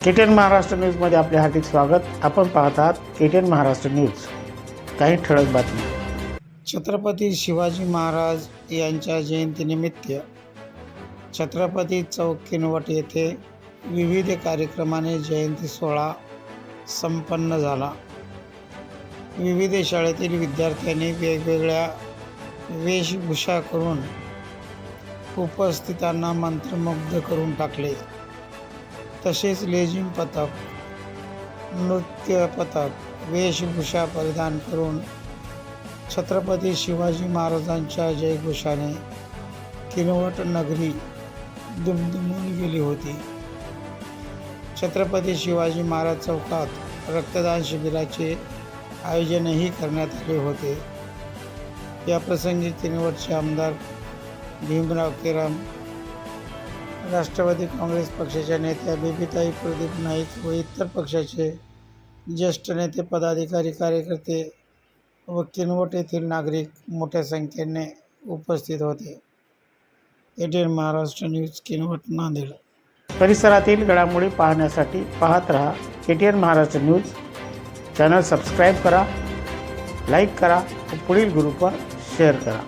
KTN Maharashtra न्यूजमध्ये आपले हार्दिक स्वागत. आपण पाहत आहात केटीएन महाराष्ट्र न्यूज. काही ठळक बातमी छत्रपती शिवाजी महाराज यांच्या जयंतीनिमित्त छत्रपती चौक किनवट येथे विविध कार्यक्रमाने जयंती सोहळा संपन्न झाला. विविध शाळेतील विद्यार्थ्यांनी वेगवेगळ्या वेशभूषा करून उपस्थितांना मंत्रमुग्ध करून टाकले. तसेच लेझिम पथक नृत्य पथक वेशभूषा परिधान करून छत्रपती शिवाजी महाराजांच्या जयघोषाने किनवट नगरी दुमदुमून गेली होती. छत्रपती शिवाजी महाराज चौकात रक्तदान शिबिराचे आयोजनही करण्यात आले होते. या प्रसंगी किनवटचे आमदार भीमराव केराम राष्ट्रवादी काँग्रेस पक्षाच्या नेत्या बेबीताई प्रदीप नाईक व इतर पक्षाचे ज्येष्ठ नेते पदाधिकारी कार्यकर्ते व किनवट येथील नागरिक मोठ्या संख्येने उपस्थित होते. ATN Maharashtra news Kinwat Nanded. परिसरातील घडामोडी पाहण्यासाठी पाहत रहा ATN Maharashtra news. Channel subscribe करा लाईक करा व पुढील ग्रुपवर शेअर करा.